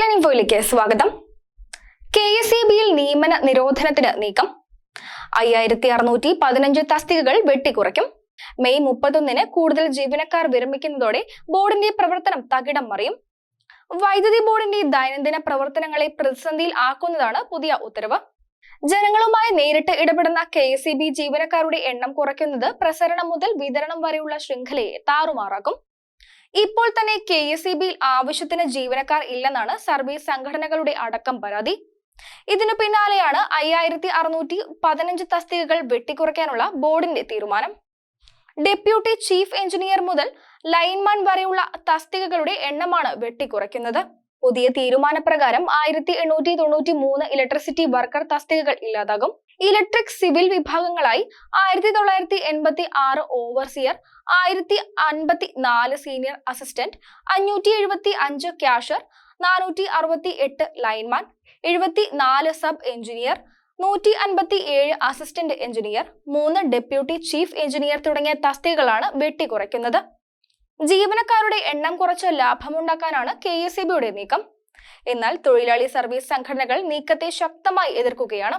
Headline ഇൻഫോയിലേക്ക് സ്വാഗതം. K S E ബിയിൽ നിയമന നിരോധനത്തിന് നീക്കം. അയ്യായിരത്തി അറുന്നൂറ്റി പതിനഞ്ച് തസ്തികകൾ വെട്ടിക്കുറയ്ക്കും. മെയ് മുപ്പത്തൊന്നിന് കൂടുതൽ ജീവനക്കാർ വിരമിക്കുന്നതോടെ ബോർഡിന്റെ പ്രവർത്തനം തകിടം മറിയും. വൈദ്യുതി ബോർഡിന്റെ ദൈനംദിന പ്രവർത്തനങ്ങളെ പ്രതിസന്ധിയിൽ ആക്കുന്നതാണ് പുതിയ ഉത്തരവ്. ജനങ്ങളുമായി നേരിട്ട് ഇടപെടുന്ന കെ എസ് ഇ ബി ജീവനക്കാരുടെ എണ്ണം കുറയ്ക്കുന്നത് പ്രസരണം മുതൽ വിതരണം വരെയുള്ള ശൃംഖലയെ താറുമാറാക്കും. ഇപ്പോൾ തന്നെ കെ എസ് ഇ ബിയിൽ ആവശ്യത്തിന് ജീവനക്കാർ ഇല്ലെന്നാണ് സർവീസ് സംഘടനകളുടെ അടക്കം പരാതി. ഇതിനു പിന്നാലെയാണ് അയ്യായിരത്തി അറുന്നൂറ്റി പതിനഞ്ച് തസ്തികകൾ വെട്ടിക്കുറയ്ക്കാനുള്ള ബോർഡിന്റെ തീരുമാനം. ഡെപ്യൂട്ടി ചീഫ് എഞ്ചിനീയർ മുതൽ ലൈൻമാൻ വരെയുള്ള തസ്തികകളുടെ എണ്ണമാണ് വെട്ടിക്കുറയ്ക്കുന്നത്. പുതിയ തീരുമാനപ്രകാരം ആയിരത്തി എണ്ണൂറ്റി തൊണ്ണൂറ്റി മൂന്ന് ഇലക്ട്രിസിറ്റി വർക്കർ തസ്തികകൾ ഇല്ലാതാകും. ഇലക്ട്രിക് സിവിൽ വിഭാഗങ്ങളായി ആയിരത്തി തൊള്ളായിരത്തി എൺപത്തി ആറ് ഓവർസിയർ ആയിരത്തി അൻപത്തി നാല് സീനിയർ അസിസ്റ്റന്റ് അഞ്ഞൂറ്റി എഴുപത്തി അഞ്ച് ക്യാഷർ നാനൂറ്റി അറുപത്തി എട്ട് ലൈൻമാൻ എഴുപത്തി നാല് സബ് എഞ്ചിനീയർ നൂറ്റി അൻപത്തി ഏഴ് അസിസ്റ്റന്റ് എഞ്ചിനീയർ മൂന്ന് ഡെപ്യൂട്ടി ചീഫ് എഞ്ചിനീയർ തുടങ്ങിയ തസ്തികകളാണ് വെട്ടിക്കുറയ്ക്കുന്നത്. ജീവനക്കാരുടെ എണ്ണം കുറച്ച് ലാഭമുണ്ടാക്കാനാണ് കെ എസ് സി ബിയുടെ നീക്കം. എന്നാൽ തൊഴിലാളി സർവീസ് സംഘടനകൾ നീക്കത്തെ ശക്തമായി എതിർക്കുകയാണ്.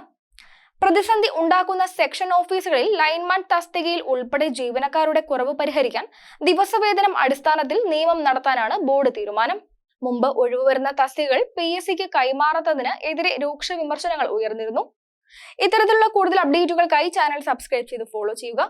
പ്രതിസന്ധി ഉണ്ടാക്കുന്ന സെക്ഷൻ ഓഫീസുകളിൽ ലൈൻമാൻ തസ്തികയിൽ ഉൾപ്പെടെ ജീവനക്കാരുടെ കുറവ് പരിഹരിക്കാൻ ദിവസവേതനം അടിസ്ഥാനത്തിൽ നിയമം നടത്താനാണ് ബോർഡ് തീരുമാനം. മുമ്പ് ഒഴിവുവരുന്ന തസ്തികകൾ പി എസ് സിക്ക് കൈമാറാത്തതിന് എതിരെ രൂക്ഷ വിമർശനങ്ങൾ ഉയർന്നിരുന്നു. ഇത്തരത്തിലുള്ള കൂടുതൽ അപ്ഡേറ്റുകൾക്കായി ചാനൽ സബ്സ്ക്രൈബ് ചെയ്ത് ഫോളോ ചെയ്യുക.